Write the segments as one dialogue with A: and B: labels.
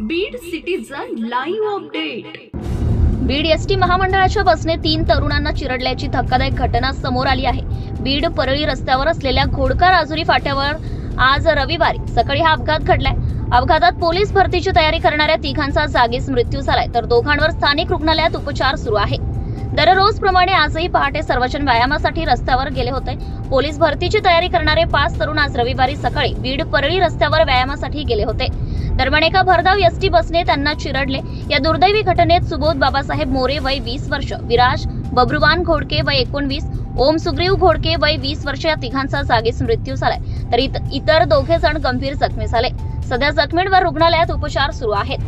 A: Beed citizen live update
B: Beed S T महामंडळाच्या बसने तीन तरुणांना चिरडल्याची धक्कादायक घटना समोर आली आहे. बीड परळी रस्त्यावर असलेल्या घोडका राजुरी फाट्यावर आज रविवारी सकाळी हा अपघात घडलाय. अपघातात पोलीस भरतीची तयारी करणाऱ्या तिघांचा जागीच मृत्यू झालाय. तर दोघांवर स्थानिक रुग्णालयात उपचार सुरू आहे दररोज प्रमाणे आजही पहाटे सर्वजण व्यायामासाठी रस्त्यावर गेले होते. पोलीस भरतीची तयारी करणारे पाच तरुण आज रविवारी सकाळी बीड परळी रस्त्यावर व्यायामासाठी गेले होते. दरम्यान एका भरधाव एसटी बसने त्यांना चिरडले. या दुर्दैवी घटनेत सुबोध बाबासाहेब मोरे वय वीस वर्ष विराज बब्रुवान घोडके वय एकोणवीस ओम सुग्रीव घोडके वय वीस वर्ष या तिघांचा जागीच मृत्यू झालाय. तर इतर दोघे जण गंभीर जखमी झाले. सध्या जखमींवर रुग्णालयात उपचार सुरू आहेत.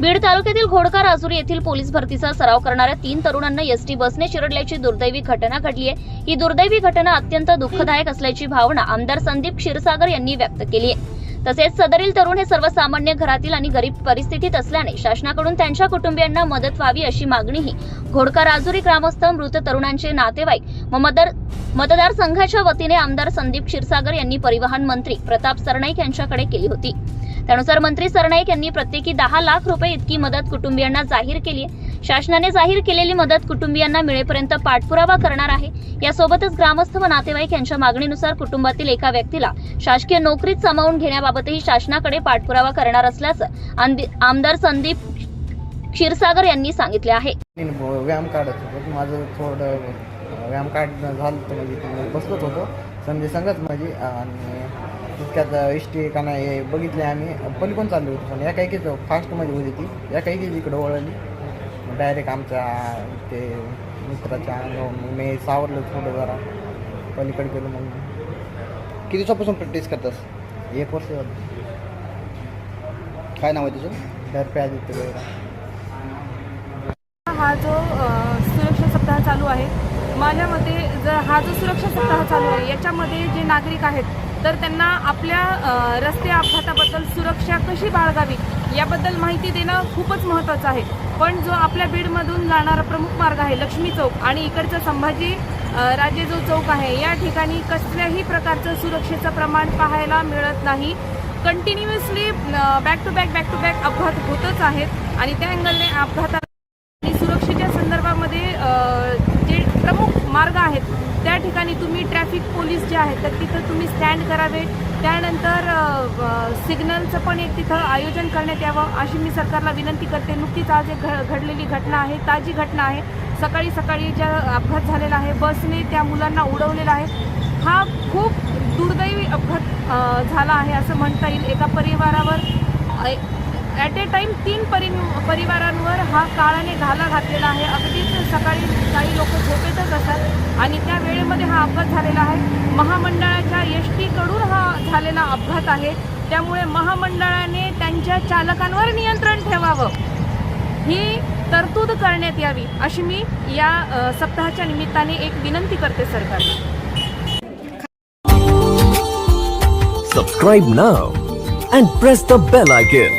B: बीड तालुक्यातील घोडका राजुरी येथील पोलीस भरतीचा सराव करणाऱ्या तीन तरुणांना एसटी बसने चिरडल्याची दुर्दैवी घटना घडली आहे. ही दुर्दैवी घटना अत्यंत दुःखदायक असल्याची भावना आमदार संदीप क्षीरसागर यांनी व्यक्त केली आहे. तसेच सदरील तरुण हे सर्वसामान्य घरातील आणि गरीब परिस्थितीत असल्याने शासनाकडून त्यांच्या कुटुंबियांना मदत व्हावी अशी मागणीही घोडका राजुरी ग्रामस्थ मृत तरुणांचे नातेवाईक व मतदार मतदारसंघाच्या वतीने आमदार संदीप क्षीरसागर यांनी परिवहन मंत्री प्रताप सरनाईक यांच्याकडे केली होती. त्यानुसार मंत्री सरनाईक यांनी प्रत्येकी दहा लाख रुपये इतकी मदत कुटुंबियांना जाहीर केली आहे. शासनाने जाहीर केलेली मदत कुटुंबियांना मिळेपर्यंत पाठपुरावा करणार आहे. यासोबतच ग्रामस्थ व नातेवाईक यांच्या मागणीनुसार कुटुंबातील एका व्यक्तीला शासकीय नोकरीत सामावून घेण्याबाबतही शासनाकडे पाठपुरावा करणार असल्याचं आमदार संदीप क्षीरसागर यांनी सांगितले आहे.
C: व्यायाम काढत होतो. माझं थोडं व्यायाम काढणं झालं म्हणजे बसलोच होतो. संधी सांगत माझी आणि तितक्यात एस टी का नाही हे बघितले आम्ही. पलीकडून चाललो होतो? पण एका एकीच फास्टमध्ये होती ती. एका एकीच इकडं वळली. डायरेक्ट आमच्या ते मित्राच्या मग मी सावरलं थोडं जरा. पलीकडे गेलो मग.
D: किती दिवसापासून प्रॅक्टिस करतास?
C: एक वर्ष झालं.
D: काय नाव आहे तुझं?
C: दर प्याज येते
E: हा जो अ, सुरक्षा सप्ताह चालू आहे माझ्या मते जर हा जो सुरक्षा सप्ताह चालू आहे याच्यामध्ये जे नागरिक आहेत तर त्यांना आपल्या रस्ते अपघाताबद्दल सुरक्षा कशी बाळगावी याबद्दल माहिती देणं खूपच महत्त्वाचं आहे. पण जो आपल्या बीडमधून जाणारा प्रमुख मार्ग आहे लक्ष्मी चौक आणि इकडचा संभाजी राजे जो चौक आहे या ठिकाणी कसल्याही प्रकारचं सुरक्षेचं प्रमाण पाहायला मिळत नाही. Continuously back to back back to back अपघात होतच आहेत आणि त्या अँगलने अपघाता आणि सुरक्षेच्या संदर्भामध्ये अ, जे प्रमुख मार्ग आहेत. त्या ठिकाणी तुम्ही ट्रॅफिक पोलीस जे आहेत तर तिथं तुम्ही स्टँड करावे. त्यानंतर सिग्नलचं पण एक तिथं आयोजन करण्यात यावं अशी मी सरकारला विनंती करते. नुकतीच आज एक घ घडलेली घटना आहे ताजी घटना आहे. सकाळी सकाळी ज्या अपघात झालेला आहे बसने त्या मुलांना उडवलेला आहे. हा खूप दुर्दैवी अपघात झाला आहे असं म्हणता येईल. एका परिवारावर ॲट ए टाईम तीन परि परिवारांवर हा काळाने घाला घातलेला आहे. अगदीच सकाळी काही लोक झोपेतच असतात आणि त्या वेळेमध्ये हा अपघात झालेला आहे. महामंडळाच्या एस टीकडून हा झालेला अपघात आहे. त्यामुळे महामंडळाने त्यांच्या चालकांवर नियंत्रण ठेवावं. ही तरतूद करण्यात यावी अशी मी या सप्ताहाच्या निमित्ताने एक विनंती करते सरकारला.
F: Subscribe now and press the bell icon.